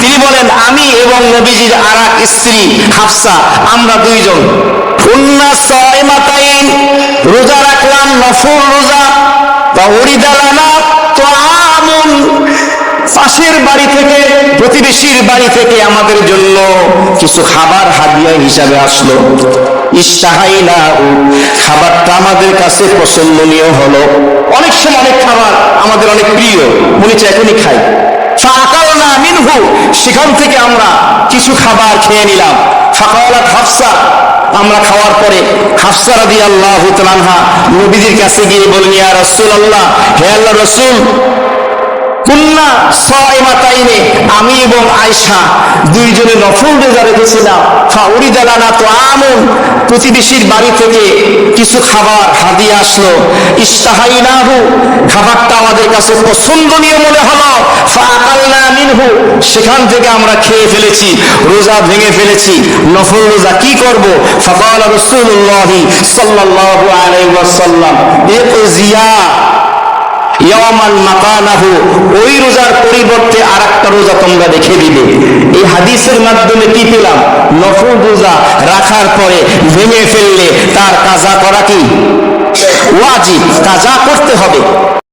তিনি বলেন, আমি এবং নবীজির আরেক স্ত্রী হাফসা, আমরা দুইজন। রোজা রাখলাম, নফল রোজা। বা তাআমুন পাশের বাড়ি থেকে, প্রতিবেশীর বাড়ি থেকে আমাদের জন্য কিছু খাবার হাদিয়া হিসাবে আসলো। আমাদের কাছে পছন্দনীয় হলো, অনেক সময় অনেক খাবার আমাদের অনেক প্রিয় মনে চাই এখনই খাই। মিনহু, সেখান থেকে আমরা কিছু খাবার খেয়ে নিলাম। ফাঁকাওয়ালা হাফসা, আমরা খাওয়ার পরে হাফসা রাদি আল্লাহ নবীজির কাছে গিয়ে বলেন ইয়া রাসূলুল্লাহ, হে আল্লাহ রাসূল কুন্না সাইমাতাইনে আমি এবং আয়সা দুইজনে নফল রোজা রেখেছিলাম। ফাউরিদালানা তো আমন, প্রতিবেশীর বাড়ি থেকে কিছু খাবার, হাদিয়ে আসলো। ইস্তাহাইনাহু খাবারটা আমাদের কাছে পছন্দনীয় মনে হলো। ফাআকালনা মিনহু, সেখান থেকে আমরা খেয়ে ফেলেছি, রোজা ভেঙে ফেলেছি। নফল রোজা কি করব? ফাকালা রাসূলুল্লাহি সাল্লাল্লাহু আলাইহি ওয়াসাল্লাম ইকজিয়া ইয়ামান মাকানাহু ওই রোজার পরিবর্তে আর একটা রোজা তোমরা রেখে দিবে। এই হাদিসের মাধ্যমে কি পেলাম? নফল রোজা রাখার পরে ভেঙে ফেললে তার কাজা করা কি? ওয়াজিব, কাজা করতে হবে।